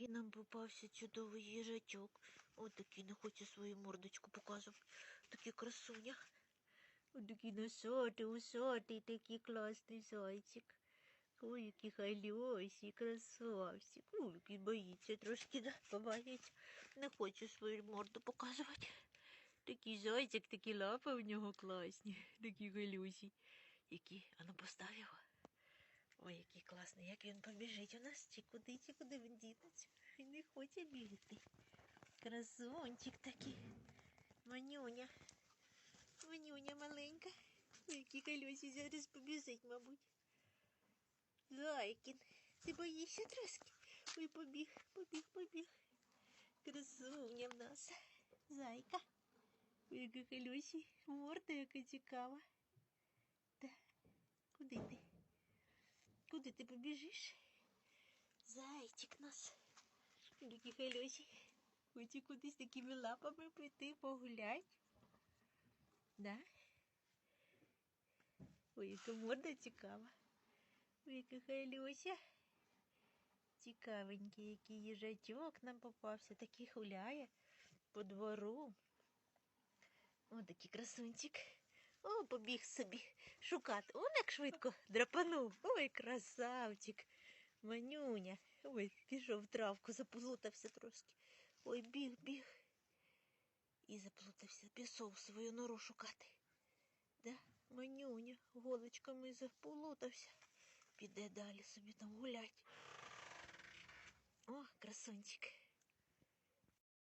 який нам попався чудовий їжачок. От такий не хоче свою мордочку показувати. Такий красуня. От такий носатий, усатий, такий класний зайчик. Ой, який хайльосий, красавчик. Ой, який боїться трошки, да, побається. Не хоче свою морду показувати. Такий зайчик, такі лапи в нього класні, такі галюсі. Які, а ну постав його. Ой, який класний, як він побіжить у нас, чи куди, чи куди він дінеться. Він не хоче бігти. Красунчик такий. Манюня. Манюня маленька. Ой, який колесі зараз побіжить, мабуть. Зайкін, ти боїшся трошки? Ой, побіг, побіг, побіг. Красуня в нас. Зайка. Ой, яка колесі, морда яка цікава. Та, куди ти? Куди ти побіжиш? Зайчик нас. Які хайльосі. Хоче кудись такими лапами прийти погулять. Да? Ой, яка морда цікава. Ой, яка хайлюся. Цікавенький, який їжачок нам попався, такий гуляє по двору. О, такий красунчик. О, побіг собі шукати. Он як швидко драпанув. Ой, красавчик. Манюня. Ой, пішов в травку, заплутався трошки. Ой, біг, біг. І заплутався, пішов свою нору шукати. Да, манюня, голочками заплутався. Піде далі собі там гулять. О, красунчик.